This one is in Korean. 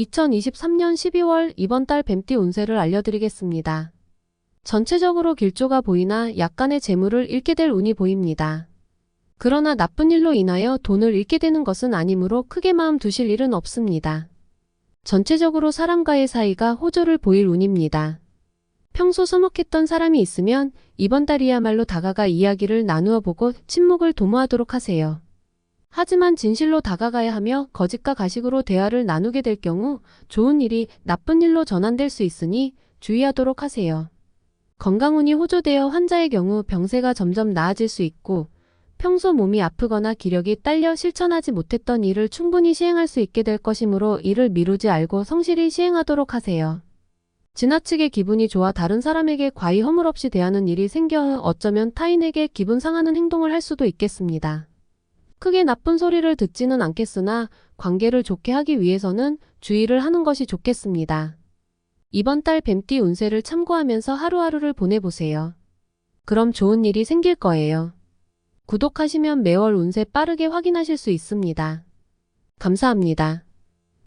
2023년 12월 이번 달 뱀띠 운세를 알려드리겠습니다. 전체적으로 길조가 보이나 약간의 재물을 잃게 될 운이 보입니다. 그러나 나쁜 일로 인하여 돈을 잃게 되는 것은 아니므로 크게 마음 두실 일은 없습니다. 전체적으로 사람과의 사이가 호조를 보일 운입니다. 평소 서먹했던 사람이 있으면 이번 달이야말로 다가가 이야기를 나누어 보고 침묵을 도모하도록 하세요. 하지만 진실로 다가가야 하며 거짓과 가식으로 대화를 나누게 될 경우 좋은 일이 나쁜 일로 전환될 수 있으니 주의하도록 하세요. 건강운이 호조되어 환자의 경우 병세가 점점 나아질 수 있고 평소 몸이 아프거나 기력이 딸려 실천하지 못했던 일을 충분히 시행할 수 있게 될 것이므로 이를 미루지 알고 성실히 시행하도록 하세요. 지나치게 기분이 좋아 다른 사람에게 과히 허물없이 대하는 일이 생겨 어쩌면 타인에게 기분 상하는 행동을 할 수도 있겠습니다. 크게 나쁜 소리를 듣지는 않겠으나 관계를 좋게 하기 위해서는 주의를 하는 것이 좋겠습니다. 이번 달 뱀띠 운세를 참고하면서 하루하루를 보내보세요. 그럼 좋은 일이 생길 거예요. 구독하시면 매월 운세 빠르게 확인하실 수 있습니다. 감사합니다.